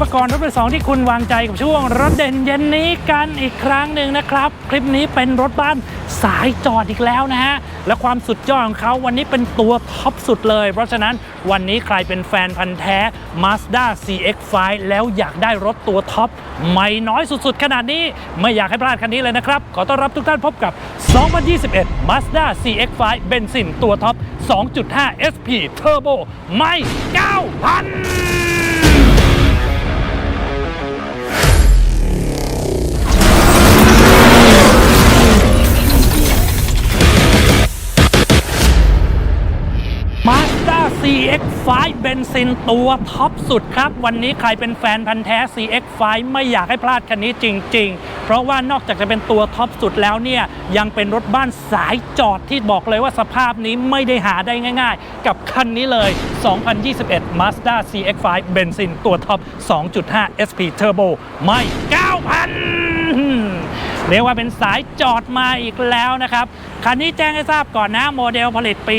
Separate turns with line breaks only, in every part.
ปกรรถเป็นสองที่คุณวางใจกับช่วงรถเด่นเย็นนี้กันอีกครั้งหนึ่งนะครับ คลิปนี้เป็นรถบ้านสายจอดอีกแล้วนะฮะ และความสุดยอดของเขาวันนี้เป็นตัวท็อปสุดเลย เพราะฉะนั้นวันนี้ใครเป็นแฟนพันธ์แท้ Mazda CX-5 แล้วอยากได้รถตัวท็อปไม่น้อยสุดๆ ขนาดนี้ ไม่อยากให้พลาดคันนี้เลยนะครับ ขอต้อนรับทุกท่านพบกับ 2021 Mazda CX-5 เบนซินตัวท็อป 2.5 SP Turbo ไม่ 9,000 ซินตัวท็อปสุดครับ วันนี้ใครเป็นแฟนพันธ์แท้ CX-5 ไม่อยากให้พลาดคันนี้จริง ๆ เพราะว่านอกจากจะเป็นตัวท็อปสุดแล้วเนี่ย ยังเป็นรถบ้านสายจอดที่บอกเลยว่าสภาพนี้ไม่ได้หาได้ง่าย ๆ กับคันนี้เลย 2021 Mazda CX-5 เบนซินตัวท็อป 2.5 SP Turbo ไม่ 9,000เรียกว่าเป็นสายจอดมาอีกแล้วนะครับ คันนี้แจ้งให้ทราบก่อนนะ โมเดลผลิตปี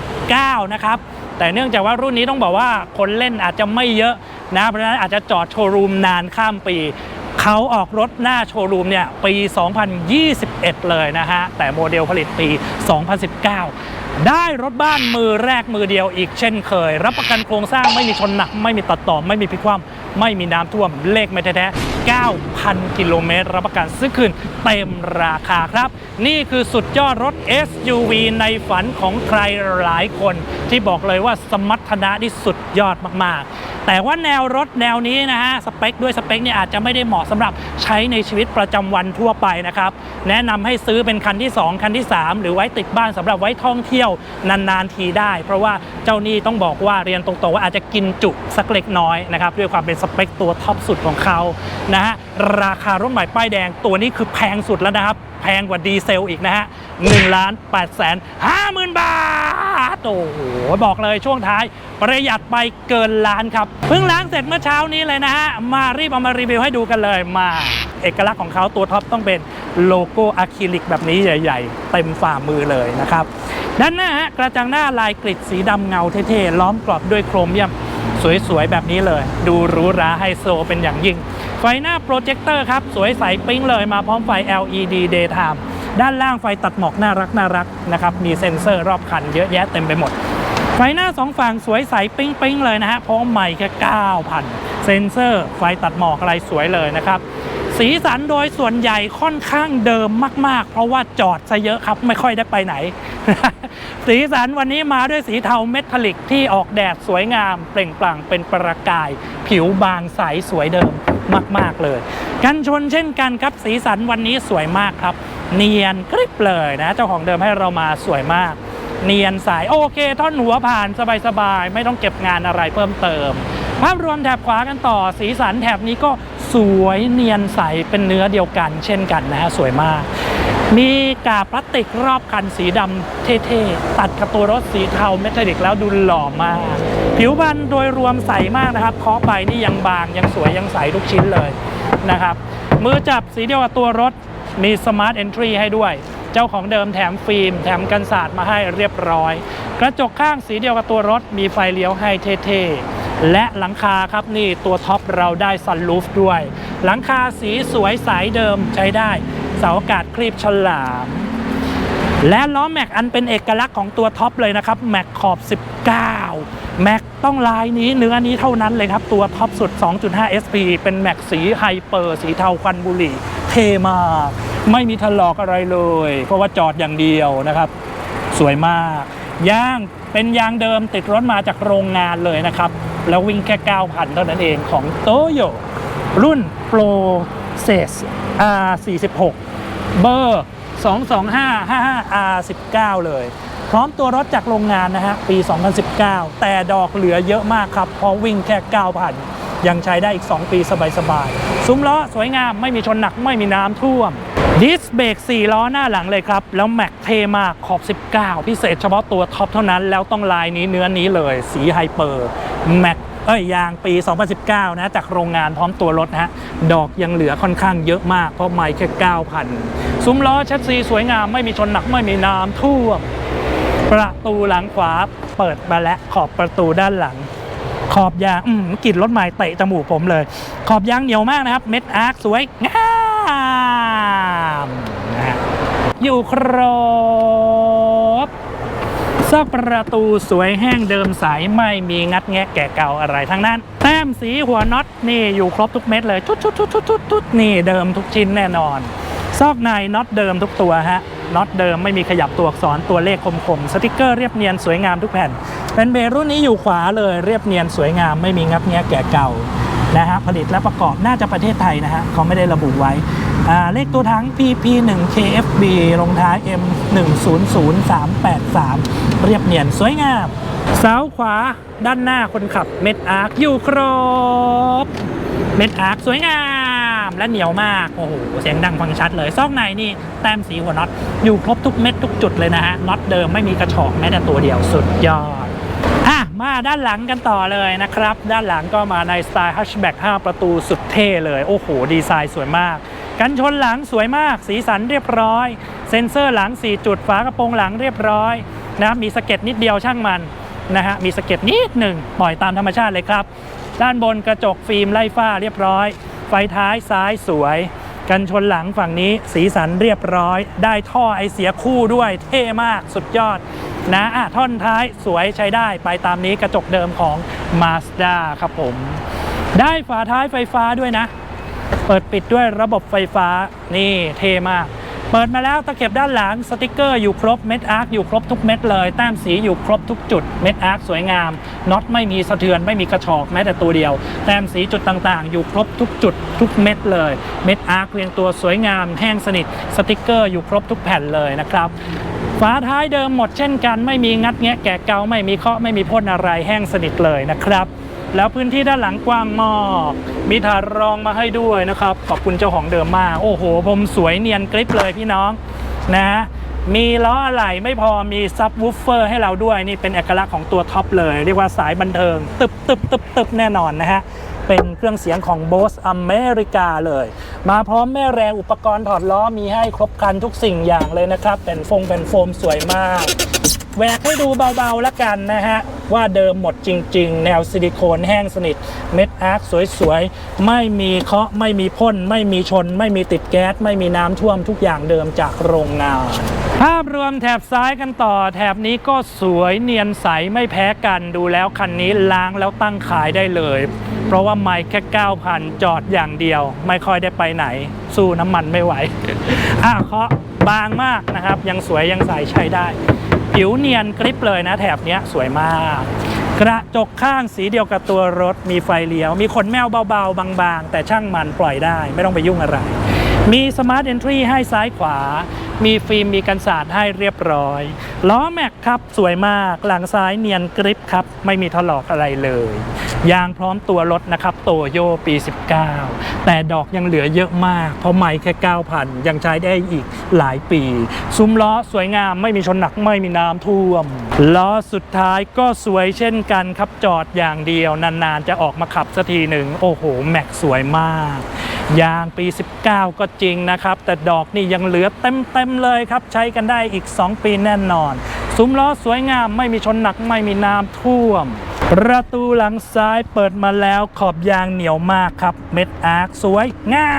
2019 นะครับ แต่เนื่องจากว่ารุ่นนี้ต้องบอกว่าคนเล่นอาจจะไม่เยอะนะเพราะฉะนั้นอาจจะจอดโชว์รูมนานข้ามปีเขาออกรถหน้าโชว์รูมเนี่ยปี 2021 เลยนะฮะ แต่โมเดลผลิตปี 2019 ได้รถบ้านมือแรกมือเดียวอีกเช่นเคย รับประกันโครงสร้างไม่มีชนหนัก ไม่มีตัดต่อ ไม่มีพิกคว่ำไม่มีน้ำท่วมเลขไม่แท้ๆ9,000 กิโลเมตร รับประกันซื้อคืนเต็มราคาครับ นี่คือสุดยอดรถ SUV ในฝันของใครหลายคน ที่บอกเลยว่าสมรรถนะที่สุดยอดมากๆ แต่ว่าแนวรถแนวนี้นะฮะสเปคด้วยสเปคเนี่ยอาจจะไม่ได้เหมาะสำหรับใช้ในชีวิตประจำวันทั่วไปนะครับแนะนำให้ซื้อเป็นคันที่ 2 คันที่ 3 หรือไว้ติดบ้านสำหรับไว้ท่องเที่ยวนานๆทีได้ เพราะว่าเจ้านี่ต้องบอกว่าเรียนตรงๆว่าอาจจะกินจุสักเล็กน้อยนะครับด้วยความเป็นสเปคตัวท็อปสุดของเขานะฮะราคารถใหม่ป้ายแดงตัวนี้คือแพงสุดแล้วนะครับแพงกว่าดีเซลอีกนะฮะ1ล้าน8แสน5หมื่นบาท โอ้โห บอกเลยช่วงท้าย ประหยัดไปเกินล้านครับ เพิ่งล้างเสร็จเมื่อเช้านี้เลยนะฮะ มารีบเอามารีวิวให้ดูกันเลยมาเอกลักษณ์ของเขาตัวท็อปต้องเป็นโลโก้อะคริลิกแบบนี้ใหญ่ ๆ เต็มฝ่ามือเลยนะครับ ด้านหน้าฮะกระจังหน้าลายกริดสีดำเงาเท่ๆล้อมกรอบด้วยโครเมียม สวยๆ แบบนี้เลย ดูหรูหราไฮโซเป็นอย่างยิ่ง ฟหน้าโปรเจคเตอร์ครับ สวยใสปิ๊งเลยมาพร้อมไฟ LED daytime ด้านล่างไฟตัดหมอกน่ารักน่ารักนะครับ มีเซ็นเซอร์รอบคันเยอะแยะเต็มไปหมด ไฟหน้าสองฝั่งสวยใสปิ๊งปิ้งเลยนะฮะพร้อมใหม่แค่9,000 เซ็นเซอร์ไฟตัดหมอกอะไรสวยเลยนะครับ สีสันโดยส่วนใหญ่ค่อนข้างเดิมมาก ๆ เพราะว่าจอดซะเยอะครับไม่ค่อยได้ไปไหน สีสันวันนี้มาด้วยสีเทาเมทัลลิกที่ออกแดดสวยงาม เปล่งปลั่งเป็นประกาย ผิวบางใสสวยเดิมมาก ๆ เลย กันชนเช่นกันครับ สีสันวันนี้สวยมากครับ เนียนกริบเลยนะ เจ้าของเดิมให้เรามาสวยมาก เนียนสายโอเค ท่อนหัวผ่านสบาย ๆ ไม่ต้องเก็บงานอะไรเพิ่มเติม ภาพรวมแถบขวากันต่อ สีสันแถบนี้ก็ สวยเนียนใสเป็นเนื้อเดียวกัน เช่นกันนะฮะสวยมาก มีกาพลาสติกรอบคันสีดำเท่ๆ ตัดกับตัวรถสีเทาเมทัลลิกแล้วดูหล่อมาก ผิวบันโดยรวมใสมากนะครับเคาะไปนี่ยังบางยังสวยยังใสทุกชิ้นเลยนะครับมือจับสีเดียวกับตัวรถมีสมาร์ทเอนทรีให้ด้วย เจ้าของเดิมแถมฟิล์ม แถมกันศาสตร์มาให้เรียบร้อย กระจกข้างสีเดียวกับตัวรถมีไฟเลี้ยวให้เท่ๆ และหลังคาครับนี่ตัวท็อปเราได้ซันรูฟด้วย หลังคาสีสวยสายเดิมใช้ได้ เสาอากาศคลีบฉลาม และล้อแม็กอันเป็นเอกลักษณ์ของตัวท็อปเลยนะครับแม็กขอบ 19 แม็กต้องลายนี้เนื้อนี้เท่านั้นเลยครับ ตัวท็อปสุด 2.5 SP เป็นแม็กสีไฮเปอร์สีเทาควันบุหรี่ เทมากไม่มีถลอกอะไรเลย เพราะว่าจอดอย่างเดียวนะครับ สวยมาก ยางเป็นยางเดิมติดรถมาจากโรงงานเลยนะครับ แล้ววิ่งแค่ 9,000 เท่านั้นเองของโตโยรุ่น Pro s e s R46 เบอร์ 22555R19 เลย พร้อมตัวรถจากโรงงานนะฮะ ปี 2019 แต่ดอกเหลือเยอะมากครับเพราะวิ่งแค่ 9,000 ยังใช้ได้อีก 2 ปีสบายๆ ซุ้มล้อสวยงามไม่มีชนหนักไม่มีน้ำท่วม ดิสเบรก4ล้อหน้าหลังเลยครับ แล้วแม็กเทมากขอบ 19 พิเศษเฉพาะตัวท็อปเท่านั้น แล้วต้องลายนี้เนื้อนี้เลย สีไฮเปอร์แม็กเอ้ยยางปี 2019 นะ จากโรงงานพร้อมตัวรถนะฮะ ดอกยังเหลือค่อนข้างเยอะมาก เพราะไม่แค่ 9,000 ซุ้มล้อชัดซีสวยงามไม่มีชนหนักไม่มีน้ำท่วม ประตูหลังขวาเปิดมาและขอบประตูด้านหลัง ขอบยางอืมกลิ่นรถใหม่เตะจมูกผมเลย ขอบยางเหนียวมากนะครับ เม็ดอาร์คสวยงามนะฮะ อยู่ครบซอกประตูสวยแห้งเดิมใสไม่มีงัดแงะแก่เก่าอะไรทั้งนั้น แต้มสีหัวน็อตนี่อยู่ครบทุกเม็ดเลยชุดชุดชุดชุดชุดชุดนี่เดิมทุกชิ้นแน่นอน ซอกในน็อตเดิมทุกตัวฮะน็อตเดิมไม่มีขยับตัวอักษรตัวเลขคมๆ สติกเกอร์เรียบเนียนสวยงามทุกแผ่นเป็นเบรุ่นนี้อยู่ขวาเลยเรียบเนียนสวยงามไม่มีงับแงะแก่เก่านะฮะผลิตและประกอบน่าจะประเทศไทยนะฮะเขาไม่ได้ระบุไว้ เลขตัวถัง PP1 KFB ลงท้าย M100383 เรียบเนียนสวยงามเสาขวาด้านหน้าคนขับเม็ดอาร์คอยู่ครบ เม็ดอาร์คสวยงามและเหนียวมาก โอ้โห เสียงดังฟังชัดเลยซอกในนี่ แต้มสีหัวน็อต อยู่ครบทุกเม็ดทุกจุดเลยนะฮะน็อตเดิมไม่มีกระชอกแม้แต่ตัวเดียวสุดยอดอะมาด้านหลังกันต่อเลยนะครับ ด้านหลังก็มาในสไตล์ฮัชแบ็ก5ประตูสุดเท่เลย โอ้โห ดีไซน์สวยมาก กันชนหลังสวยมาก สีสันเรียบร้อย เซ็นเซอร์หลัง 4 จุดฝากระโปรงหลังเรียบร้อยนะครับมีสะเก็ดนิดเดียวช่างมันนะฮะมีสะเก็ดนิดหนึ่งปล่อยตามธรรมชาติเลยครับ ด้านบนกระจกฟิล์มไล่ฝ้าเรียบร้อย ไฟท้ายซ้ายสวย กันชนหลังฝั่งนี้สีสันเรียบร้อย ได้ท่อไอเสียคู่ด้วยเท่มากสุดยอดนะอะท่อนท้ายสวยใช้ได้ไปตามนี้กระจกเดิมของ Mazda ครับผม ได้ฝาท้ายไฟฟ้าด้วยนะ เปิดปิดด้วยระบบไฟฟ้านี่เทมาก เปิดมาแล้วตะเข็บด้านหลังสติกเกอร์อยู่ครบเม็ดอาร์คอยู่ครบทุกเม็ดเลย แต้มสีอยู่ครบทุกจุดเม็ดอาร์คสวยงามน็อตไม่มีสะเทือนไม่มีกระชอกแม้แต่ตัวเดียว แต้มสีจุดต่างๆ อยู่ครบทุกจุดทุกเม็ดเลย เม็ดอาร์คเรียงตัวสวยงามแห้งสนิทสติกเกอร์อยู่ครบทุกแผ่นเลยนะครับฝาท้ายเดิมหมดเช่นกันไม่มีงัดแงะแกะเกาไม่มีเคาะไม่มีพ่นอะไรแห้งสนิทเลยนะครับ แล้วพื้นที่ด้านหลังกว้างมาก มีถาดรองมาให้ด้วยนะครับ ขอบคุณเจ้าของเดิมมาก โอ้โหผมสวยเนียนกริปเลยพี่น้องนะ มีล้ออะไหล่ไม่พอมีซับวูฟเฟอร์ให้เราด้วยนี่เป็นเอกลักษณ์ของตัวท็อปเลย เรียกว่าสายบันเทิง ตึบตึบตึบตึบแน่นอนนะฮะเป็นเครื่องเสียงของ Bose อเมริกาเลย มาพร้อมแม่แรงอุปกรณ์ถอดล้อมีให้ครบครันทุกสิ่งอย่างเลยนะครับ เป็นฟงเป็นโฟมสวยมาก แหวกให้ดูเบาๆแล้วกันนะฮะ ว่าเดิมหมดจริง ๆ แนวซิลิโคนแห้งสนิท เม็ดอาร์คสวยๆ ไม่มีเคาะไม่มีพ่น ไม่มีชน ไม่มีติดแก๊ส ไม่มีน้ำท่วมทุกอย่างเดิมจากโรงงานภาพรวมแถบซ้ายกันต่อ แถบนี้ก็สวยเนียนใสไม่แพ้กันดูแล้วคันนี้ล้างแล้วตั้งขายได้เลย เพราะว่าไม่แค่ 9,000 จอดอย่างเดียว ไม่ค่อยได้ไปไหน สู้น้ำมันไม่ไหวอะเคาะบางมากนะครับ ยังสวยยังใสใช้ได้ ผิวเนียนกริบเลยนะแถบนี้สวยมาก กระจกข้างสีเดียวกับตัวรถมีไฟเลี้ยว มีขนแมวเบาๆ บางๆ แต่ช่างมันปล่อยได้ ไม่ต้องไปยุ่งอะไร มีสมาร์ทเอนทรีให้ซ้ายขวา มีฟิล์มมีกันสาดให้เรียบร้อย ล้อแม็กครับ สวยมากหลังซ้ายเนียนกริบครับ ไม่มีถลอกอะไรเลย ยางพร้อมตัวรถนะครับ โตโยปี 19 แต่ดอกยังเหลือเยอะมาก เพราะไม่แค่ 9,000 ยังใช้ได้อีกหลายปี ซุ้มล้อสวยงามไม่มีชนหนักไม่มีน้ำท่วม ล้อสุดท้ายก็สวยเช่นกันครับจอดอย่างเดียวนานๆ จะออกมาขับสักทีหนึ่งโอ้โหแม็กสวยมาก ยางปี 19 ก็จริงนะครับ แต่ดอกนี่ยังเหลือเต็มๆเลยครับ ใช้กันได้อีก 2 ปีแน่นอน ซุ้มล้อสวยงามไม่มีชนหนักไม่มีน้ำท่วม ประตูหลังซ้ายเปิดมาแล้วขอบยางเหนียวมากครับ เม็ดอาร์คสวยงา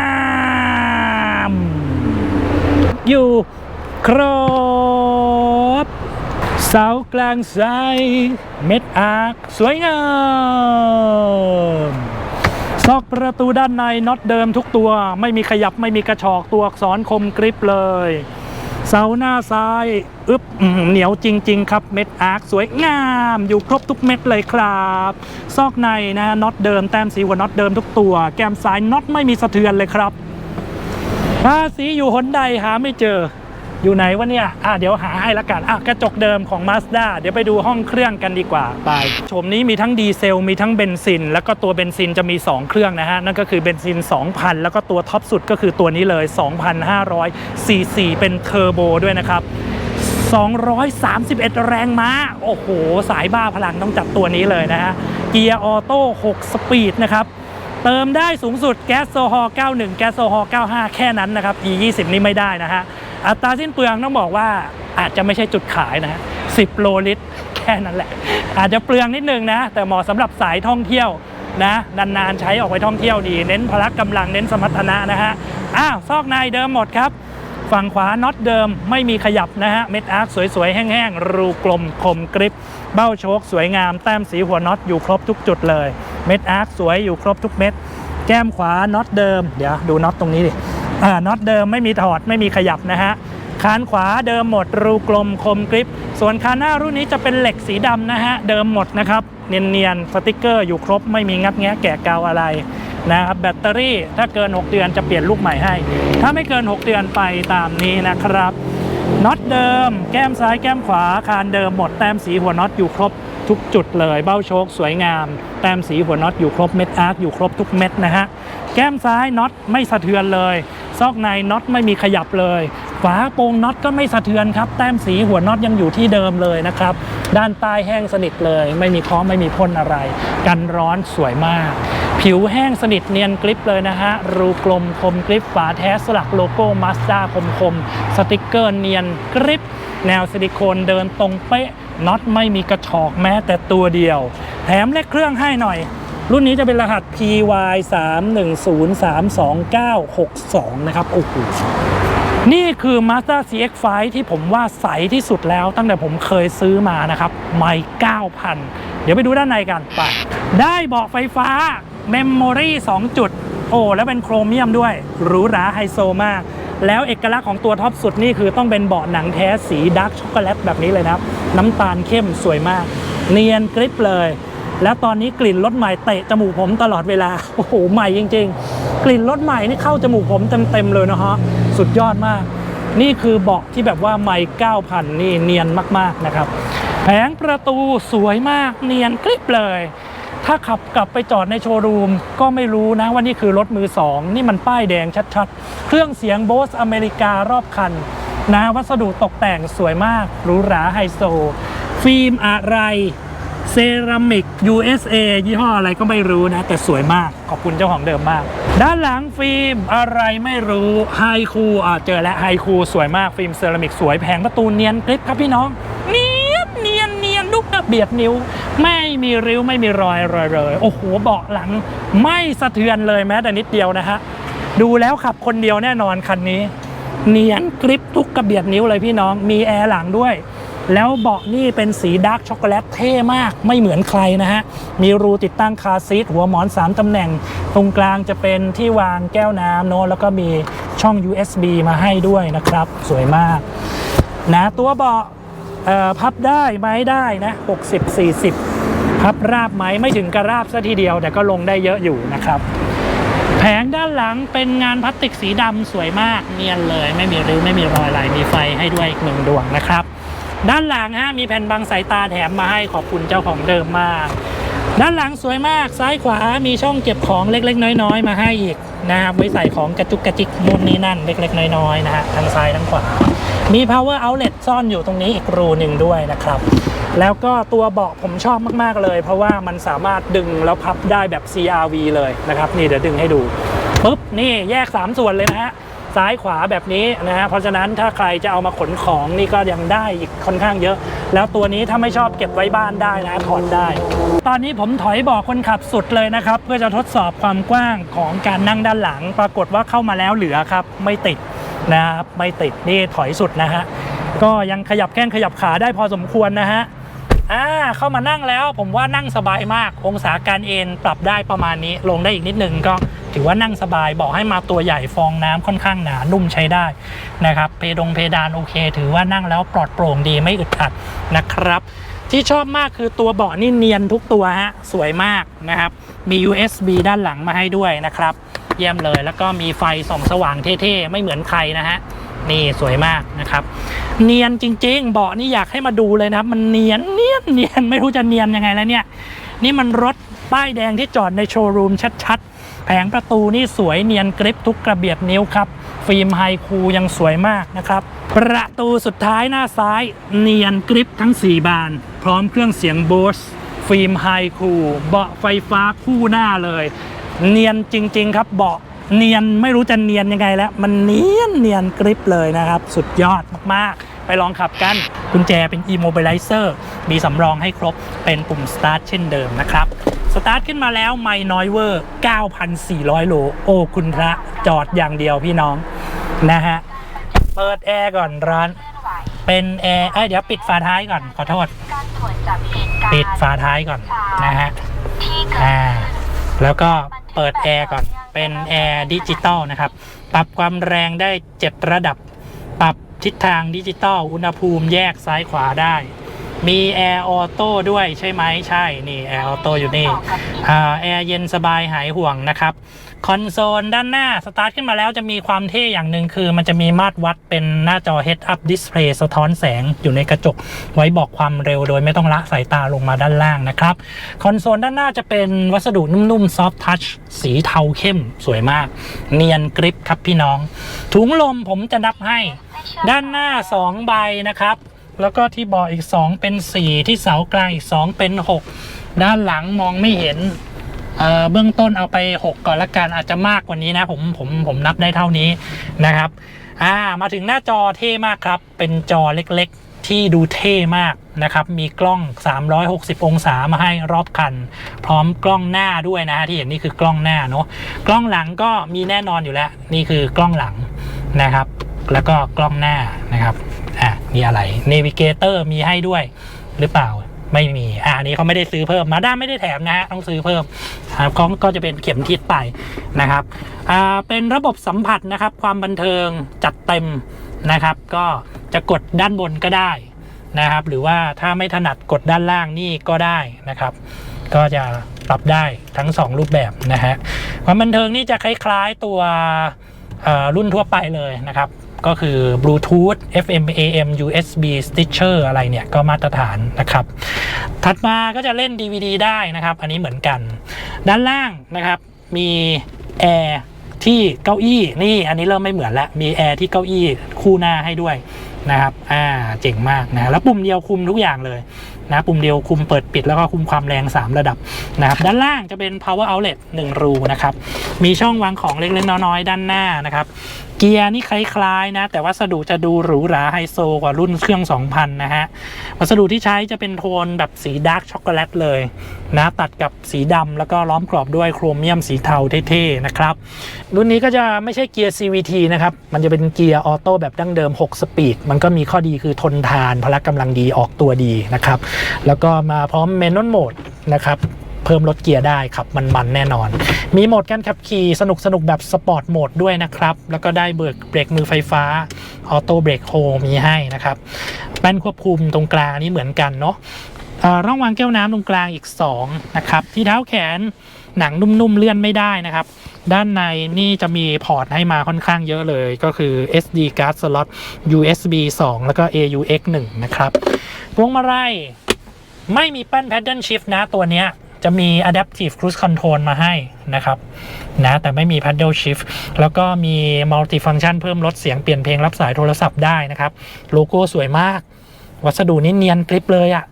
ม อยู่ครบเสากลางซ้ายเม็ดอาร์คสวยงาม ซอกประตูด้านในน็อตเดิมทุกตัว ไม่มีขยับไม่มีกระชอกตัวอักษรคมกริบเลย เสาหน้าซ้ายอึบอื้อหือเหนียวจริง ๆ ครับเม็ดอาร์คสวยงาม อยู่ครบทุกเม็ดเลยครับ ซอกในนะน็อตเดิมแต้มสีหัวน็อตเดิมทุกตัว แก้มซ้ายน็อตไม่มีสะเทือนเลยครับภาษีอยู่หนใดหาไม่เจอ อยู่ไหนวะเนี่ยอะเดี๋ยวหาให้ละกันอะกระจกเดิมของ Mazda เดี๋ยวไปดูห้องเครื่องกันดีกว่า ไป โฉมนี้มีทั้งดีเซล มีทั้งเบนซิน แล้วก็ตัวเบนซินจะมี 2 เครื่องนะฮะ นั่นก็คือเบนซิน 2,000 แล้วก็ตัวท็อปสุดก็คือตัวนี้เลย 2,500 cc เป็นเทอร์โบด้วยนะครับ 231 แรงม้า โอ้โห สายบ้าพลังต้องจับตัวนี้เลยนะฮะ เกียร์ออโต้ 6 สปีดนะครับเติมได้สูงสุดแก๊สโซฮอล์91 แก๊สโซฮอล์95 แค่นั้นนะครับ E 20 นี่ไม่ได้นะฮะ อัตราสิ้นเปลืองต้องบอกว่าอาจจะไม่ใช่จุดขายนะฮะ10 โลลิตร แค่นั้นแหละ อาจจะเปลืองนิดนึงนะ แต่เหมาะสำหรับสายท่องเที่ยวนะนานๆใช้ออกไปท่องเที่ยวดี เน้นพละกำลังเน้นสมรรถนะนะฮะอ้าวซอกในเดิมหมดครับ ฝั่งขวาน็อตเดิมไม่มีขยับนะฮะเม็ดอาร์คสวยๆ แห้งๆ รูกลมคมกริบ เบ้าโชคสวยงาม แต้มสีหัวน็อตอยู่ครบทุกจุดเลย เม็ดอาร์คสวยอยู่ครบทุกเม็ด แก้มขวาน็อตเดิม เดี๋ยวดูน็อตตรงนี้ดิ น็อตเดิมไม่มีถอดไม่มีขยับนะฮะคานขวาเดิมหมดรูกลมคมกริบส่วนคานหน้ารุ่นนี้จะเป็นเหล็กสีดำนะฮะ เดิมหมดนะครับ เนียนๆสติกเกอร์อยู่ครบไม่มีงัดแงะแกะเกาอะไรนะครับ แบตเตอรี่ถ้าเกิน 6 เดือนจะเปลี่ยนลูกใหม่ให้ ถ้าไม่เกิน 6 เดือนไปตามนี้นะครับน็อตเดิม แก้มซ้ายแก้มขวาคานเดิมหมดแต้มสีหัวน็อตอยู่ครบทุกจุดเลยเบ้าโชคสวยงาม แต้มสีหัวน็อตอยู่ครบเม็ดอาร์คอยู่ครบทุกเม็ดนะฮะแก้มซ้ายน็อตไม่สะเทือนเลย ซอกในน็อตไม่มีขยับเลย ฝาโปรงน็อตก็ไม่สะเทือนครับ แต้มสีหัวน็อตยังอยู่ที่เดิมเลยนะครับ ด้านใต้แห้งสนิทเลย ไม่มีคาะไม่มีพ่นอะไร กันร้อนสวยมาก ผิวแห้งสนิทเนียนกริปเลยนะฮะ รูกลมคมกริปฝาแท้สลักโลโก้มาสด้าคมคมสติกเกอร์เนียนกริปแนวซิลิโคนเดินตรงเป๊ะน็อตไม่มีกระชอกแม้แต่ตัวเดียว แถมเลขเครื่องให้หน่อย รุ่นนี้จะเป็นรหัส PY 3 1 0 3 2 9 6 2 นะครับ โอ้โห นี่คือ Mazda CX-5 ที่ผมว่าใสที่สุดแล้วตั้งแต่ผมเคยซื้อมานะครับ ไม่9,000 เดี๋ยวไปดูด้านในกัน ไป ได้เบาะไฟฟ้า Memory 2 จุด โอ้ แล้วเป็นโครเมียมด้วย หรูหราไฮโซมาก แล้วเอกลักษณ์ของตัวท็อปสุดนี่คือต้องเป็นเบาะหนังแท้สีดาร์กช็อกโกแลตแบบนี้เลยนะครับ น้ำตาลเข้มสวยมาก เนียนกริปเลย แล้วตอนนี้กลิ่นรถใหม่เตะจมูกผมตลอดเวลา โอ้โห ใหม่จริง ๆ กลิ่นรถใหม่นี่เข้าจมูกผมเต็มๆเลยนะฮะ สุดยอดมาก นี่คือเบาะที่แบบว่าไม่9,000 นี่เนียนมากๆนะครับ แผงประตูสวยมากเนียนกริบเลย ถ้าขับกลับไปจอดในโชว์รูม ก็ไม่รู้นะว่านี่คือรถมือสองนี่มันป้ายแดงชัดๆ เครื่องเสียงโบสอเมริการอบคันนะวัสดุตกแต่งสวยมากหรูหราไฮโซ ฟิล์มอะไร เซรามิก USA ยี่ห้ออะไรก็ไม่รู้นะ แต่สวยมากขอบคุณเจ้าของเดิมมาก ด้านหลังฟิล์มอะไรไม่รู้ไฮคูอ่าเจอแล้วไฮคูสวยมากฟิล์มเซรามิกสวยแผงประตูเนียนกริปครับพี่น้องเนียนเนียนเนียนลูกกระเบียดนิ้ว ไม่มีริ้วไม่มีรอยรอยเลยโอ้โหเบาะหลัง ไม่สะเทือนเลยแม้แต่นิดเดียวนะฮะดูแล้วขับคนเดียวแน่นอนคันนี้ เนียนกริปทุกกระเบียดนิ้วเลยพี่น้องมีแอร์หลังด้วย แล้วเบาะนี่เป็นสีดาร์กช็อกโกแลตเท่มากไม่เหมือนใครนะฮะ มีรูติดตั้งคาซีทหัวหมอน 3 ตำแหน่ง ตรงกลางจะเป็นที่วางแก้วน้ำโน้ตแล้วก็มีช่อง USB มาให้ด้วยนะครับ สวยมากนะตัวเบาะพับได้ไหมได้นะ 60 40 พับราบไหมไม่ถึงกระราบซะทีเดียว แต่ก็ลงได้เยอะอยู่นะครับแผงด้านหลังเป็นงานพลาสติกสีดำสวยมากเนียนเลย ไม่มีริ้วไม่มีรอยอะไรมีไฟให้ด้วยอีกหนึ่งดวงนะครับ ด้านหลังฮะมีแผ่นบังสายตาแถมมาให้ขอบคุณเจ้าของเดิมมาก ด้านหลังสวยมากซ้ายขวามีช่องเก็บของเล็กๆ น้อยๆ มาให้อีกนะครับไว้ใส่ของกระจุกกระจิกนู่นนี่นั่นเล็กๆ น้อยๆนะฮะทั้งซ้ายทั้งขวา มี power outlet ซ่อนอยู่ตรงนี้อีกรูหนึ่งด้วยนะครับแล้วก็ตัวเบาะผมชอบมากๆเลย เพราะว่ามันสามารถดึงแล้วพับได้แบบ CRV เลยนะครับ นี่เดี๋ยวดึงให้ดูปุ๊บนี่แยก 3 ส่วนเลยนะฮะ ซ้ายขวาแบบนี้นะฮะเพราะฉะนั้นถ้าใครจะเอามาขนของนี่ก็ยังได้อีกค่อนข้างเยอะ แล้วตัวนี้ถ้าไม่ชอบเก็บไว้บ้านได้นะถอดได้ ตอนนี้ผมถอยบอกคนขับสุดเลยนะครับ เพื่อจะทดสอบความกว้างของการนั่งด้านหลัง ปรากฏว่าเข้ามาแล้วเหลือครับ ไม่ติดนะครับไม่ติดนี่ถอยสุดนะฮะก็ยังขยับแข้งขยับขาได้พอสมควรนะฮะอ่าเข้ามานั่งแล้วผมว่านั่งสบายมาก องศาการเอนปรับได้ประมาณนี้ลงได้อีกนิดนึงก็ ถือว่านั่งสบายบอกให้มาตัวใหญ่ฟองน้ำค่อนข้างหนานุ่มใช้ได้นะครับเพดงเพดานโอเค ถือว่านั่งแล้วปลอดโปร่งดีไม่อึดอัดนะครับ ที่ชอบมากคือตัวเบาะนี่เนียนทุกตัวฮะสวยมากนะครับมี USB ด้านหลังมาให้ด้วยนะครับ เยี่ยมเลยแล้วก็มีไฟส่องสว่างเท่ๆ ไม่เหมือนใครนะฮะนี่สวยมากนะครับ เนียนจริง ๆ เบาะนี่อยากให้มาดูเลยนะครับมันเนียนเนียนเนียนไม่รู้จะเนียนยังไงแล้วเนี่ย นี่มันรถป้ายแดงที่จอดในโชว์รูมชัดๆ แผงประตูนี่สวยเนียนกริปทุกกระเบียดนิ้วครับ ฟิล์มไฮคูยังสวยมากนะครับ ประตูสุดท้ายหน้าซ้าย เนียนกริปทั้ง 4 บาน พร้อมเครื่องเสียงโบสฟิล์มไฮคูเบาะไฟฟ้าคู่หน้าเลย เนียนจริง ๆ ครับเบาะเนียนไม่รู้จะเนียนยังไงแล้ว มันเนียนเนียนกริปเลยนะครับ สุดยอดมากๆ ไปลองขับกันกุญแจเป็น e-mobilizer มีสำรองให้ครบเป็นปุ่ม start เช่นเดิมนะครับ ตาร์ทขึ้นมาแล้วไม่น้อยเวอร์ 9,400 โล โอ้ คุณพระจอดอย่างเดียวพี่น้อง นะฮะ เปิดแอร์ก่อนร้านเป็นแอร์เอ้ยเดี๋ยวปิดฝาท้ายก่อน ขอโทษ ปิดฝาท้ายก่อนนะฮะอ่าแล้วก็เปิดแอร์ก่อน เป็นแอร์ดิจิตอลนะครับ ปรับความแรงได้ 7 ระดับ ปรับทิศทางดิจิตอล อุณหภูมิแยกซ้ายขวาได้ มีแอร์ออโต้ด้วยใช่ไหมใช่นี่แอร์ออโต้อยู่นี่อ่าแอร์เย็นสบายหายห่วงนะครับ คอนโซลด้านหน้าสตาร์ทขึ้นมาแล้วจะมีความเท่อย่างหนึ่งคือ มันจะมีมาตรวัดเป็นหน้าจอ Head Up Display สะท้อนแสงอยู่ในกระจก ไว้บอกความเร็วโดยไม่ต้องละสายตาลงมาด้านล่างนะครับ คอนโซลด้านหน้าจะเป็นวัสดุนุ่มๆ Soft Touch สีเทาเข้มสวยมาก เนียนกริปครับพี่น้อง ถุงลมผมจะนับให้ ด้านหน้า 2 ใบนะครับ แล้วก็ที่บาะอีก 2 เป็น 4 ที่เสากลางอีก 2 เป็น 6 ด้านหลังมองไม่เห็นเบื้องต้นเอาไป 6 ก่อนละกันอาจจะมากกว่านี้นะ ผมผมผมนับได้เท่านี้นะครับอ่ามาถึงหน้าจอเท่มากครับ เป็นจอเล็กๆ ที่ดูเท่มากนะครับ มีกล้อง 360 องศามาให้รอบคัน พร้อมกล้องหน้าด้วยนะฮะที่เห็นนี่คือกล้องหน้าเนาะกล้องหลังก็มีแน่นอนอยู่แล้ว นี่คือกล้องหลังนะครับ แล้วก็กล้องหน้านะครับ มีอะไร Navigator มีให้ด้วยหรือเปล่าไม่มีอ่าอันนี้เขาไม่ได้ซื้อเพิ่มมาด้าไม่ได้แถมนะฮะต้องซื้อเพิ่มครับก็จะเป็นเข็มทิศไปนะครับอ่าเป็นระบบสัมผัสนะครับ ความบันเทิงจัดเต็มนะครับ ก็จะกดด้านบนก็ได้นะครับ หรือว่าถ้าไม่ถนัดกดด้านล่างนี่ก็ได้นะครับ ก็จะปรับได้ทั้ง 2 รูปแบบนะฮะความบันเทิงนี่จะคล้ายๆตัวรุ่นทั่วไปเลยนะครับ ก็คือ Bluetooth FM AM USB Stitcher อะไรเนี่ย ก็มาตรฐานนะครับ ถัดมาก็จะเล่น DVD ได้นะครับ อันนี้เหมือนกัน ด้านล่างนะครับมีแอร์ที่เก้าอี้นี่อันนี้เริ่มไม่เหมือนแล้ว มีแอร์ที่เก้าอี้คู่หน้าให้ด้วยนะครับ อ่า เจ๋งมากนะ แล้วปุ่มเดียวคุมทุกอย่างเลยนะ ปุ่มเดียวคุมเปิดปิดแล้วก็คุมความแรง 3 ระดับนะครับ ด้านล่างจะเป็น power outlet 1 รูนะครับ มีช่องวางของเล็กๆน้อยๆด้านหน้านะครับเกียร์นี่คล้ายๆนะ แต่วัสดุจะดูหรูหราไฮโซกว่ารุ่นเครื่อง 2000 นะฮะ วัสดุที่ใช้จะเป็นโทนแบบสีดาร์กช็อกโกแลตเลยนะ ตัดกับสีดำแล้วก็ล้อมกรอบด้วยโครเมียมสีเทาเท่ๆนะครับ รุ่นนี้ก็จะไม่ใช่เกียร์ CVT นะครับ มันจะเป็นเกียร์ออโต้แบบดั้งเดิม 6 สปีด มันก็มีข้อดีคือทนทานพละกำลังดีออกตัวดีนะครับ แล้วก็มาพร้อมเมนน l โหมดนะครับ เพิ่มลดเกียร์ได้ครับมันๆแน่นอน มีโหมดการขับขี่สนุกสนุกแบบสปอร์ตโหมดด้วยนะครับ แล้วก็ได้เบิกเบรกมือไฟฟ้าออโต้เบรกโฮมีให้นะครับแป้นควบคุมตรงกลางอันนี้เหมือนกันเนาะร่องวางแก้วน้ำตรงกลางอีก 2 นะครับ ที่เท้าแขนหนังนุ่มๆเลื่อนไม่ได้นะครับ ด้านในนี่จะมีพอร์ตให้มาค่อนข้างเยอะเลย ก็คือ SD card slot USB 2 แล้วก็ AUX 1 นะครับพวงมาลัยไม่มีแป้น paddle shift นะตัวเนี้ย จะมี adaptive cruise control มาให้นะครับนะแต่ไม่มี paddle shift แล้วก็มี multi function เพิ่มลดเสียงเปลี่ยนเพลงรับสายโทรศัพท์ได้นะครับ โลโก้สวยมาก วัสดุนี่เนียนกริปเลยอะ่ะ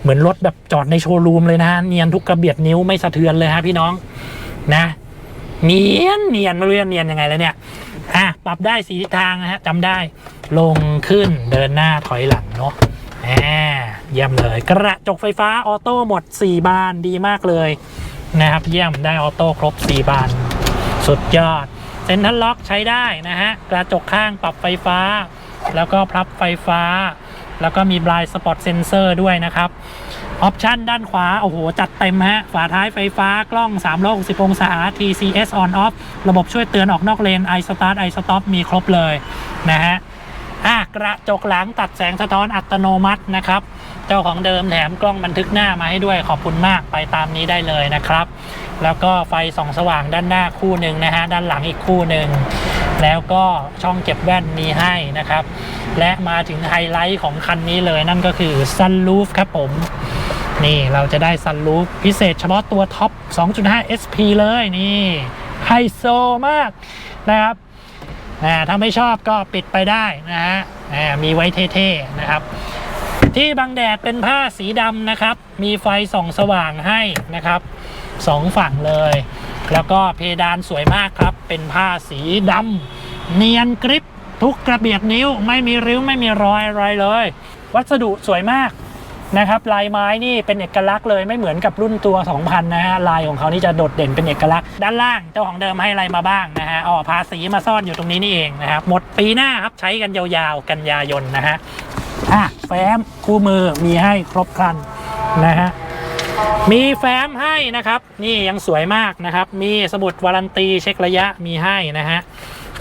เหมือนรถแบบจอดในโชว์รูมเลยนะ เนียนทุกกระเบียดนิ้วไม่สะเทือนเลยฮะพี่น้องนะเนียนเนียนไม่รู้จะเนียนยังไงแล้วเนี่ยอะปรับได้สีทิศทางนะฮะจำได้ลงขึ้นเดินหน้าถอยหลังเนาะแหม เยี่ยมเลย กระจกไฟฟ้าออโต้หมด 4 บานดีมากเลยนะครับ เยี่ยมได้ออโต้ครบ 4 บาน สุดยอด เซ็นทรัลล็อกใช้ได้นะฮะ กระจกข้างปรับไฟฟ้า แล้วก็พลับไฟฟ้า แล้วก็มีบลายสปอตเซนเซอร์ด้วยนะครับออปชันด้านขวา โอ้โห จัดเต็มฮะ ฝาท้ายไฟฟ้ากล้อง 360 องศา TCS on off ระบบช่วยเตือนออกนอกเลน i start i stop มีครบเลยนะฮะอะกระจกหลังตัดแสงสะท้อนอัตโนมัตินะครับ เจ้าของเดิมแถมกล้องบันทึกหน้ามาให้ด้วยขอบคุณมากไปตามนี้ได้เลยนะครับ แล้วก็ไฟส่องสว่างด้านหน้าคู่หนึ่งนะฮะด้านหลังอีกคู่หนึ่งแล้วก็ช่องเก็บแว่นมีให้นะครับ และมาถึงไฮไลท์ของคันนี้เลยนั่นก็คือซัน o ูฟครับผมนี่เราจะได้ซัน o ูฟพิเศษเฉพาะตัวท็อป 2.5 SP เลยนี่ไฮโซมากนะครับอ่ถ้าไม่ชอบก็ปิดไปได้นะฮะอ่มีไว้เท่ๆนะครับ ที่บังแดดเป็นผ้าสีดำนะครับ มีไฟส่องสว่างให้นะครับสองฝั่งเลย แล้วก็เพดานสวยมากครับ เป็นผ้าสีดำเนียนกริปทุกกระเบียดนิ้วไม่มีริ้วไม่มีรอยอะไรเลย วัสดุสวยมากนะครับลายไม้นี่เป็นเอกลักษณ์เลยไม่เหมือนกับรุ่นตัว 2000 นะฮะลายของเขานี่จะโดดเด่นเป็นเอกลักษณ์ด้านล่างเจ้าของเดิมให้อะไรมาบ้างนะฮะอ๋อภาษีมาซ่อนอยู่ตรงนี้นี่เองนะครับหมดปีหน้าครับใช้กันยาวๆ กันยายนนะฮะ อะแฟ้มคู่มือมีให้ครบครันนะฮะมีแฟ้มให้นะครับ นี่ยังสวยมากนะครับ มีสมุดวารันตีเช็คระยะมีให้นะฮะ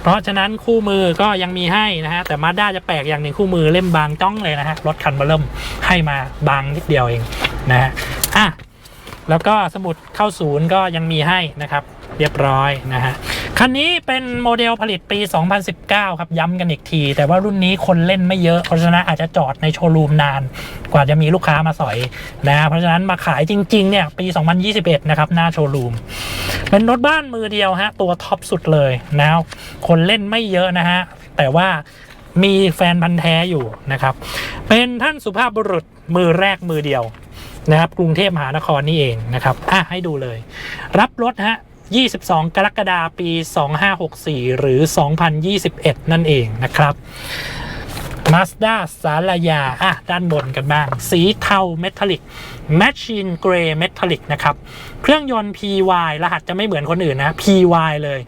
เพราะฉะนั้นคู่มือก็ยังมีให้นะฮะแต่มาด้าจะแปลกอย่างหนึ่งคู่มือเล่มบางจ้องเลยนะฮะรถคันเบอร์เริ่มให้มาบางนิดเดียวเองนะฮะอะแล้วก็สมุดเข้าศูนย์ก็ยังมีให้นะครับ เรียบร้อยนะฮะ คันนี้เป็นโมเดลผลิตปี 2019 ครับย้ำกันอีกที แต่ว่ารุ่นนี้คนเล่นไม่เยอะ เพราะฉะนั้นอาจจะจอดในโชว์รูมนาน กว่าจะมีลูกค้ามาสอยนะ เพราะฉะนั้นมาขายจริงๆเนี่ยปี 2021 นะครับ หน้าโชว์รูม เป็นรถบ้านมือเดียวฮะ ตัวท็อปสุดเลยนะคนเล่นไม่เยอะนะฮะ แต่ว่ามีแฟนพันธ์แท้อยู่นะครับ เป็นท่านสุภาพบุรุษมือแรกมือเดียวนะครับกรุงเทพมหานครนี่เองนะครับอะให้ดูเลย รับรถฮะ 22 กรกฎาคมปี 2564 หรือ 2021 นั่นเองนะครับมาสด้าสารยา อะ ด้านบนกันบ้าง สีเทาเมทัลลิกแมชชีนเกรย์เมทัลลิกนะครับ เครื่องยนต์ PY รหัสจะไม่เหมือนคนอื่นนะ PY เลย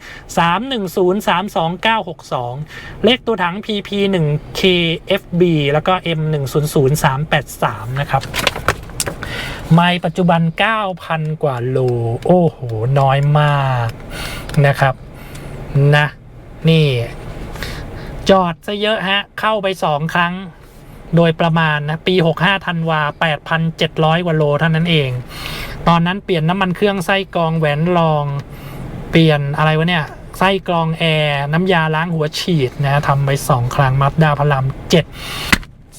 310-32962 เลขตัวถัง PP1KFB แล้วก็ M100383 นะครับ ไม่ปัจจุบัน 9,000 กว่าโล โอ้โห น้อยมากนะครับนะนี่ จอดซะเยอะฮะ เข้าไป 2 ครั้ง โดยประมาณนะ ปี 65ธันวา 8,700 กว่าโลเท่านั้นเอง ตอนนั้นเปลี่ยนน้ำมันเครื่องไส้กรองแหวนรอง เปลี่ยนอะไรวะเนี่ย ไส้กรองแอร์ น้ำยาล้างหัวฉีดนะทำไป 2 ครั้งมัดดาพลามเจ็ด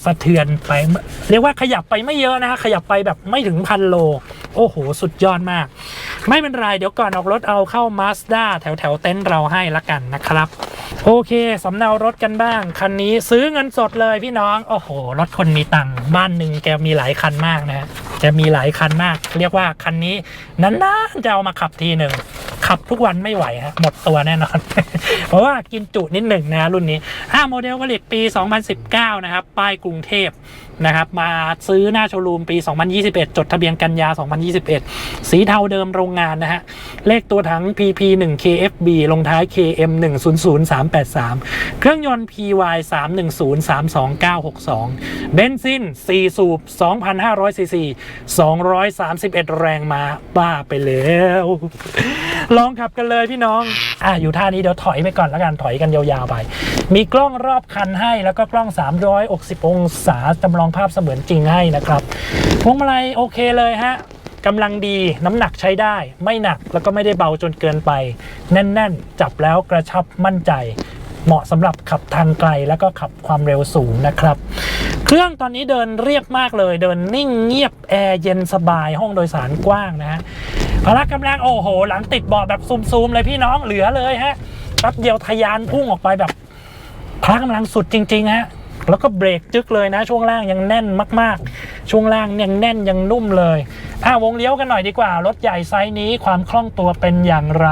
สะเทือนไป เรียกว่าขยับไปไม่เยอะนะฮะขยับไปแบบไม่ถึงพันโล โอ้โห สุดยอดมาก ไม่เป็นไร เดี๋ยวก่อนออกรถเอาเข้า Mazda แถวแถวเต็นท์เราให้ละกันนะครับ โอเคสำเนารถกันบ้าง คันนี้ซื้อเงินสดเลยพี่น้อง โอ้โห รถคนมีตังค์บ้านหนึ่งแกมีหลายคันมากนะฮะแกมีหลายคันมาก เรียกว่าคันนี้นานๆจะเอามาขับทีหนึ่งขับทุกวันไม่ไหวฮะหมดตัวแน่นอน เพราะว่ากินจุนิดหนึ่งนะรุ่นนี้5โมเดลผลิตปี 2019 นะครับ ป้ายกรุงเทพนะครับ มาซื้อหน้าโชว์รูมปี 2021 จดทะเบียนกันยา 2021 สีเทาเดิมโรงงานนะฮะ เลขตัวถัง PP1 KFB ลงท้าย KM 100383 เครื่องยนต์ PY 310 32962 เบนซิน 4 สูบ 2,500ซีซี231 แรงมาบ้าไปแล้ว ลองขับกันเลยพี่น้อง อะ อยู่ท่านี้เดี๋ยวถอยไปก่อนแล้วกันถอยกันยาวๆไป มีกล้องรอบคันให้แล้วก็กล้อง 360 องศาจำลององภาพเสมือนจริงให้นะครับพวงมาลัยโอเคเลยฮะกำลังดีน้ำหนักใช้ได้ ไม่หนักแล้วก็ไม่ได้เบาจนเกินไป แน่น ๆ จับแล้วกระชับมั่นใจ เหมาะสำหรับขับทางไกลแล้วก็ขับความเร็วสูงนะครับ เครื่องตอนนี้เดินเรียบมากเลย เดินนิ่งเงียบแอร์เย็นสบายห้องโดยสารกว้างนะฮะพละกำลังโอ้โห หลังติดเบาะแบบซูมๆเลยพี่น้องเหลือเลยฮะแป๊บเดียวทะยานพุ่งออกไปแบบพละกำลังสุดจริงๆฮะ แล้วก็เบรกจึกเลยนะ ช่วงล่างยังแน่นมาก ๆ ช่วงล่างยังแน่นยังนุ่มเลยอ่าวงเลี้ยวกันหน่อยดีกว่า รถใหญ่ไซส์นี้ความคล่องตัวเป็นอย่างไร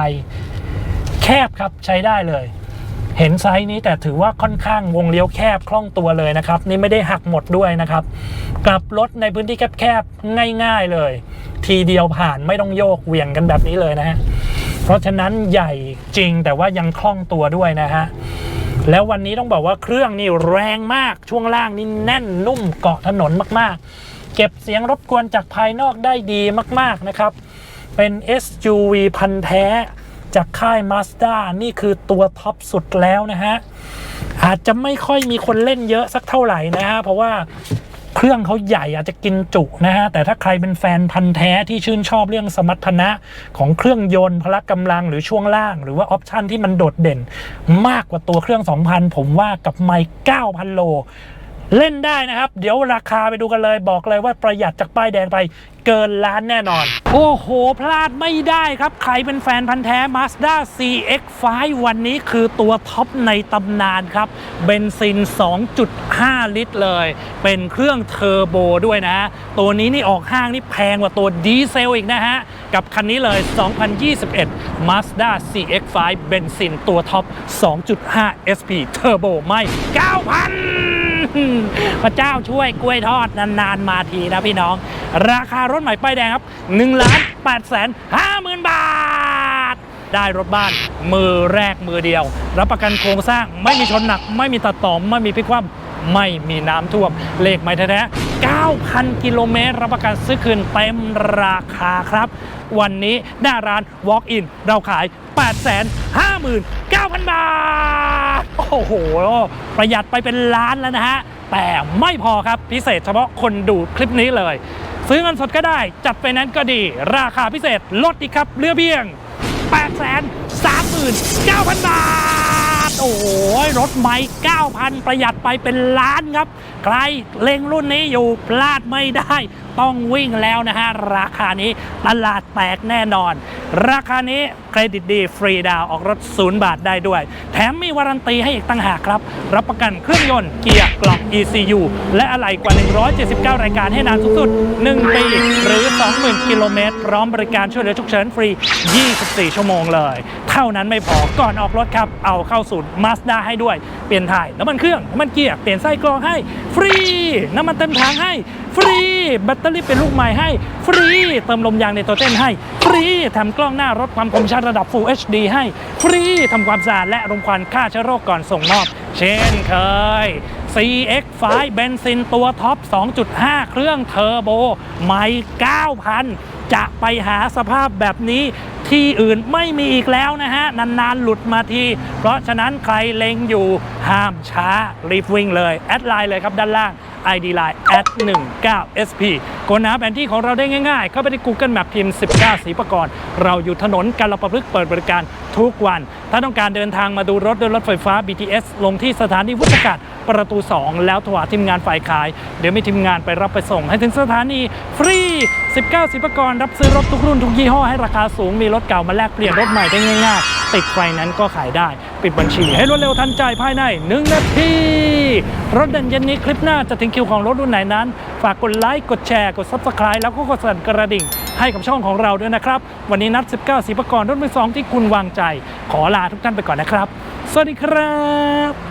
แคบครับใช้ได้เลย เห็นไซส์นี้แต่ถือว่าค่อนข้างวงเลี้ยวแคบคล่องตัวเลยนะครับ นี่ไม่ได้หักหมดด้วยนะครับกลับรถในพื้นที่แคบๆง่าย ๆเลย ทีเดียวผ่านไม่ต้องโยกเวียงกันแบบนี้เลยนะฮะเพราะฉะนั้นใหญ่จริงแต่ว่ายังคล่องตัวด้วยนะฮะ แล้ววันนี้ต้องบอกว่าเครื่องนี่แรงมากช่วงล่างนี่แน่นนุ่มเกาะถนนมากๆ เก็บเสียงรบกวนจากภายนอกได้ดีมากๆนะครับ เป็น SUV พันแท้จากค่าย Mazda นี่คือตัวท็อปสุดแล้วนะฮะอาจจะไม่ค่อยมีคนเล่นเยอะสักเท่าไหร่นะฮะเพราะว่า เครื่องเขาใหญ่อาจจะกินจุนะฮะ แต่ถ้าใครเป็นแฟนพันธ์แท้ที่ชื่นชอบเรื่องสมรรถนะของเครื่องยนต์พละกำลังหรือช่วงล่าง หรือว่าออปชันที่มันโดดเด่น มากกว่าตัวเครื่อง 2,000 ผมว่ากับไมค์9,000 โล เล่นได้นะครับ เดี๋ยวราคาไปดูกันเลยบอกเลยว่าประหยัดจากป้ายแดงไปเกินล้านแน่นอน โอ้โห พลาดไม่ได้ครับ ใครเป็นแฟนพันธ์แท้ Mazda CX-5 วันนี้คือตัวท็อปในตำนานครับ เบนซิน 2.5 ลิตรเลย เป็นเครื่องเทอร์โบด้วยนะ ตัวนี้นี่ออกห้างนี่แพงกว่าตัวดีเซลอีกนะฮะ กับคันนี้เลย 2021 Mazda CX-5 เบนซินตัวท็อป 2.5 SP เทอร์โบไม่ 9,000 พระเจ้าช่วยกล้วยทอดนานๆมาทีนะพี่น้อง ราคารถใหม่ป้ายแดงครับ1ล้าน8แสน5หมื่นบาท ได้รถบ้านมือแรกมือเดียว รับประกันโครงสร้างไม่มีชนหนัก ไม่มีตัดต่อไม่มีพลิกคว่ำไม่มีน้ำท่วม เลขไม่แท้ๆ9,000 กิโลเมตร รับประกันซื้อคืนเต็มราคาครับ วันนี้หน้าร้าน Walk In เราขาย 859,000 บาท โอ้โห ประหยัดไปเป็นล้านแล้วนะฮะ แต่ไม่พอครับพิเศษเฉพาะคนดูคลิปนี้เลย ซื้อเงินสดก็ได้ จัดไปนั้นก็ดี ราคาพิเศษลดอีกครับเลือเพียง 839,000 บาท โอ้โห รถใหม่9,000 ประหยัดไปเป็นล้านครับ ใครเล็งรุ่นนี้อยู่พลาดไม่ได้ ต้องวิ่งแล้วนะฮะ ราคานี้ตลาดแตกแน่นอน ราคานี้เครดิตดีฟรีดาวออกรถ0บาทได้ด้วย แถมมีวารันตีให้อีกตั้งหากครับ รับประกันเครื่องยนต์เกียร์กล่อง ECU และอะไหล่กว่า 179 รายการให้นานสูงสุด 1 ปี หรือ 20,000 กิโลเมตรพร้อมบริการช่วยเหลือฉุกเฉินฟรี 24 ชั่วโมงเลย เท่านั้นไม่พอก่อนออกรถครับ เอาเข้าศูนย์ Mazda ให้ด้วย เปลี่ยนถ่ายน้ำมันเครื่องน้ำมันเกียร์เปลี่ยนไส้กรองให้ฟรี น้ำมันเต็มถังให้ ฟรี แบตเตอรี่เป็นลูกใหม่ให้ ฟรี เติมลมยางในตัวเต้นให้ ฟรีแถมกล้องหน้ารถความคมชัดระดับ Full HD ให้ ฟรีทำความสะอาดและรมควันฆ่าเชื้อโรคก่อนส่งมอบ เช่นเคย CX5 เบนซินตัวท็อป 2.5 เครื่องเทอร์โบใหม่ 9,000 จะไปหาสภาพแบบนี้ ที่อื่นไม่มีอีกแล้วนะฮะ นานๆ หลุดมาที เพราะฉะนั้นใครเล็งอยู่ห้ามช้า รีบวิ่งเลย แอดไลน์เลยครับด้านล่าง ID Line at 19 SP กดหาแผนที่ของเราได้ง่ายๆ เข้าไปที่ Google Map พิมพ์ 19 สีประกรณ์เราอยู่ถนนกาลประพฤกษ์เปิดบริการทุกวัน ถ้าต้องการเดินทางมาดูรถด้วยรถไฟฟ้า BTS ลงที่สถานีวุฒิกาศประตู 2 แล้วโทรหาทีมงานฝ่ายขาย เดี๋ยวมีทีมงานไปรับไปส่งให้ถึงสถานีฟรี 19สีปกรรับซื้อรถทุกรุ่นทุกยี่ห้อให้ราคาสูงมีรถเก่ามาแลกเปลี่ยนรถใหม่ได้ง่าย ๆ ติดไฟนั้นก็ขายได้ ปิดบัญชีให้รวดเร็วทันใจภายใน 1 นาที รถเด่นเย็นนี้คลิปหน้าจะถึงคิวของรถรุ่นไหนนั้น ฝากกดไลค์กดแชร์กด Subscribe แล้วก็กดสั่นกระดิ่ง ให้กับช่องของเราด้วยนะครับ วันนี้นัด 19สีปกรรถมือสองที่คุณวางใจ ขอลาทุกท่านไปก่อนนะครับ สวัสดีครับ